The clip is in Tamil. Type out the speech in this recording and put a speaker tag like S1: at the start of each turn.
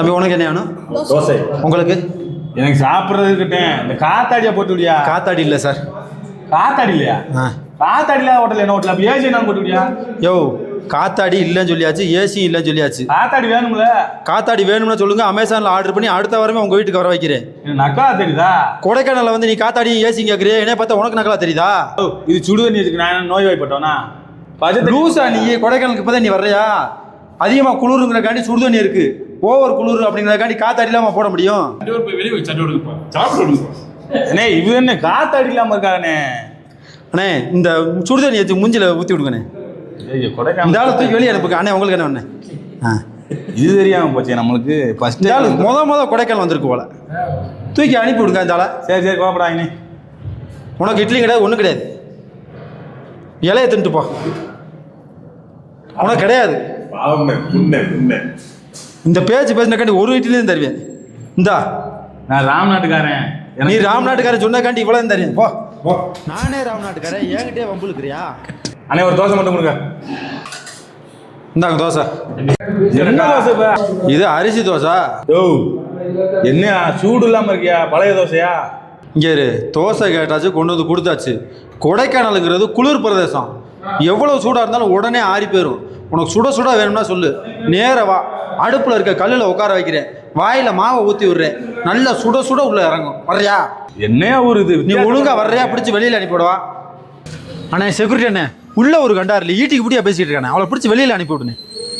S1: தம்பி உனக்கு என்ன வேணும்?
S2: தோசை.
S1: உங்களுக்கு?
S2: எனக்கு சாப்பிட்றது இருக்கட்டும் இந்த காத்தாடியா போட்டு விடியா
S1: காத்தாடி இல்லை சார்.
S2: காத்தாடி இல்லையா?
S1: ஆ.
S2: காத்தாடி இல்லாத ஹோட்டல் என்ன ஹோட்டல்? அப்போ ஏசி என்ன போட்டு விடியா
S1: யோ காத்தாடி இல்லைன்னு சொல்லியாச்சு ஏசி இல்லைன்னு சொல்லியாச்சு.
S2: காத்தாடி வேணும்ல?
S1: காத்தாடி வேணும்னா சொல்லுங்க அமேசானில் ஆர்டர் பண்ணி அடுத்த வாரமே உங்கள் வீட்டுக்கு வர வைக்கிறேன்.
S2: நக்கலா தெரியுதா?
S1: கொடைக்கானலில் வந்து நீ காத்தாடி ஏசி கேட்குறிய என்ன பார்த்தா உனக்கு நக்கலா தெரியுதா?
S2: இது சுடு தண்ணி இருக்கு நான் என்ன நோய் வாய்ப்பட்டோனா பச்சை
S1: லூசா நீ கொடைக்கானலுக்கு இப்போ நீ வர்றியா? அதிகமாக குளிருங்கிறக்காண்டி சுடு தண்ணி இருக்கு. ஓவர் குளிர் அப்படிங்கிறக்காண்டி காத்தாடி இல்லாமல் போட முடியும்.
S3: போய் வெளியே போய் சட்டை கொடுப்பா சாப்பிட்டு கொடுப்பா
S2: அண்ணே இது என்ன காத்தாடி இல்லாம இருக்காங்கண்ணே
S1: அண்ணே இந்த சுடு தண்ணி எடுத்து மூஞ்சில ஊற்றி விடுங்கண்ணே. இந்த ஆளை தூக்கி வெளியே அனுப்புங்க. அண்ணே உங்களுக்கு என்ன ஆ.
S2: இது தெரியாம போச்சு நம்மளுக்கு. ஃபர்ஸ்ட்
S1: இந்த ஆளு முத முத கொடைக்கானல் வந்திருக்கு போல. தூக்கி அனுப்பி விடுங்க இந்த ஆளை.
S2: சரி சரி கோபப்படாங்கண்ணே
S1: உனக்கு இட்லி கிடையாது ஒன்றும் கிடையாது. இலைய தின்ட்டு போ. உனக்கு கிடையாது.
S3: பாவமே புண்ணே புண்ணே
S1: இந்த பேச்சு பேசினக்காண்டி ஒரு இட்லியும் தருவேன். இந்தா.
S2: நான் ராம் நாட்டுக்காரன்.
S1: நீ
S2: எனக்கு-
S1: ராம் நாட்டுக்காரன் சொன்னக்காண்டி இவ்வளோ தருவேன். போ.
S3: போ.
S1: நானே ராம் நாட்டுக்காரன். என்கிட்டயே வம்புலுக்குறியா
S2: அண்ணே ஒரு தோசை மட்டும் கொடுங்க.
S1: இந்தாங்க தோசை.
S2: என்ன தோசை இப்ப?
S1: இது அரிசி தோசை.
S2: யோ என்ன சூடு இல்லாம இருக்கியா? பழைய தோசையா?
S1: இங்கே இரு. தோசை கேட்டாச்சு கொண்டு வந்து கொடுத்தாச்சு. கொடைக்கானலுங்கிறது குளிர் பிரதேசம். எவ்வளோ சூடாக இருந்தாலும் உடனே ஆறி போயிடும் உனக்கு சுட சுட வேணும்னா சொல்லு. நேர வா. அடுப்பில் இருக்க கல்லில் உட்கார வைக்கிறேன். வாயில் மாவை ஊற்றி விடுறேன். நல்லா சுட சுட உள்ள இறங்கும். வர்றியா?
S2: என்ன ஒரு இது?
S1: நீ ஒழுங்கா வர்றியா? பிடிச்சி வெளியில் அனுப்பிவிடவா அண்ணே செக்யூரிட்டி அண்ணே உள்ள ஒரு கண்டாரில் ஈட்டிக்கு பிடியா பேசிட்டு இருக்கானே. அவளை பிடிச்சி வெளியில் அனுப்பி விடுனே.